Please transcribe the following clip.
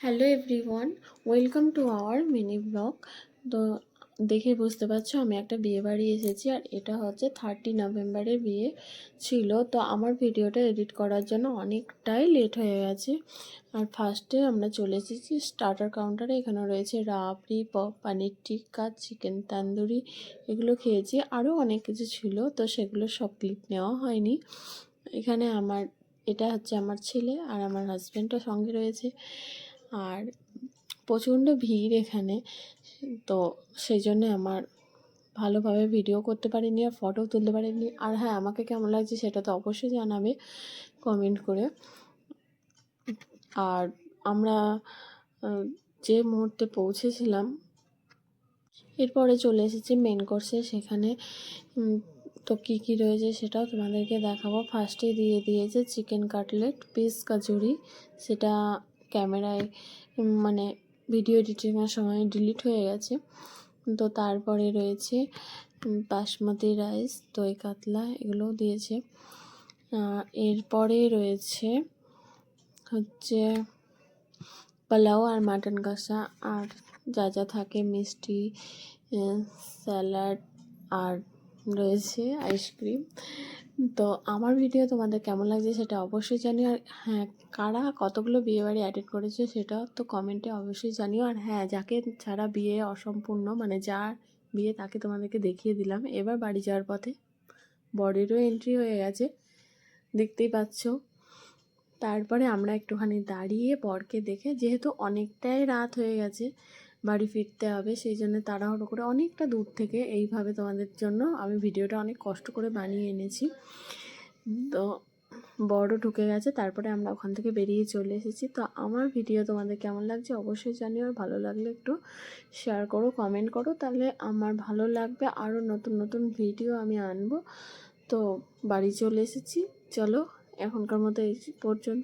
Hello everyone welcome to our mini blog তো দেখে বুঝতে পারছ, আমি একটা বিয়ে বাড়ি এসেছি আর এটা হচ্ছে থার্টি নভেম্বরের বিয়ে ছিল। তো আমার ভিডিওটা এডিট করার জন্য অনেকটাই লেট হয়ে গেছে। আর ফার্স্টে আমরা চলে এসেছি স্টার্টার কাউন্টারে এখানে রয়েছে রাবড়ি পপ পানির টিক্কা চিকেন তান্দুরি এগুলো খেয়েছি। আরও অনেক কিছু ছিল, তো সেগুলো সব ক্লিপ নেওয়া হয়নি। এখানে আমার, এটা হচ্ছে আমার ছেলে আর আমার হাজব্যান্ডও সঙ্গে রয়েছে। আর প্রচণ্ড ভিড় এখানে, তো সেই জন্যে আমার ভালোভাবে ভিডিও করতে পারিনি আর ফটো তুলতে পারিনি। আর হ্যাঁ আমাকে কেমন লাগছে সেটা তো অবশ্যই জানাবে কমেন্ট করে। আর আমরা যে মুহূর্তে পৌঁছেছিলাম, এরপরে চলে এসেছি মেন কোর্সে সেখানে তো কী কী রয়েছে সেটাও তোমাদেরকে দেখাবো। ফার্স্টে দিয়ে দিয়েছে চিকেন কাটলেট পিস কাচুরি সেটা ক্যামেরায় মানে ভিডিও এডিটিংয়ের সময় ডিলিট হয়ে গেছে। তো তারপরে রয়েছে বাসমতি রাইস, দই কাতলা, এগুলোও দিয়েছে। এরপরে রয়েছে হচ্ছে পোলাও আর মাটন কষা। আর যা যা থাকে, মিষ্টি স্যালাড, আর রয়েছে আইসক্রিম তো আমার ভিডিও তোমাদের কেমন লাগছে সেটা অবশ্যই জানিও। আর হ্যাঁ কারা কতগুলো বিয়েবাড়ি অ্যাটেন্ড করেছে সেটা তো কমেন্টে অবশ্যই জানিও। আর হ্যাঁ যাকে ছাড়া বিয়ে অসম্পূর্ণ মানে যার বিয়ে তাকে তোমাদেরকে দেখিয়ে দিলাম। এবার বাড়ি যাওয়ার পথে বরেরও এন্ট্রি হয়ে গেছে, দেখতেই পাচ্ছ। তারপরে আমরা একটুখানি দাঁড়িয়ে বরকে দেখে, যেহেতু অনেকটাই রাত হয়ে গেছে বাড়ি ফিরতে হবে, সেই জন্য তাড়াহুড়ো করে অনেকটা দূর থেকে এইভাবে তোমাদের জন্য আমি ভিডিওটা অনেক কষ্ট করে বানিয়ে এনেছি। তো বড় ঢুকে গেছে, তারপরে আমরা ওখান থেকে বেরিয়ে চলে এসেছি। তো আমার ভিডিও তোমাদের কেমন লাগছে অবশ্যই জানিও, আর ভালো লাগলে একটু শেয়ার করো কমেন্ট করো, তাহলে আমার ভালো লাগবে। আরও নতুন নতুন ভিডিও আমি আনব। তো বাড়ি চলে এসেছি, চলো এখনকার মতো এই পর্যন্ত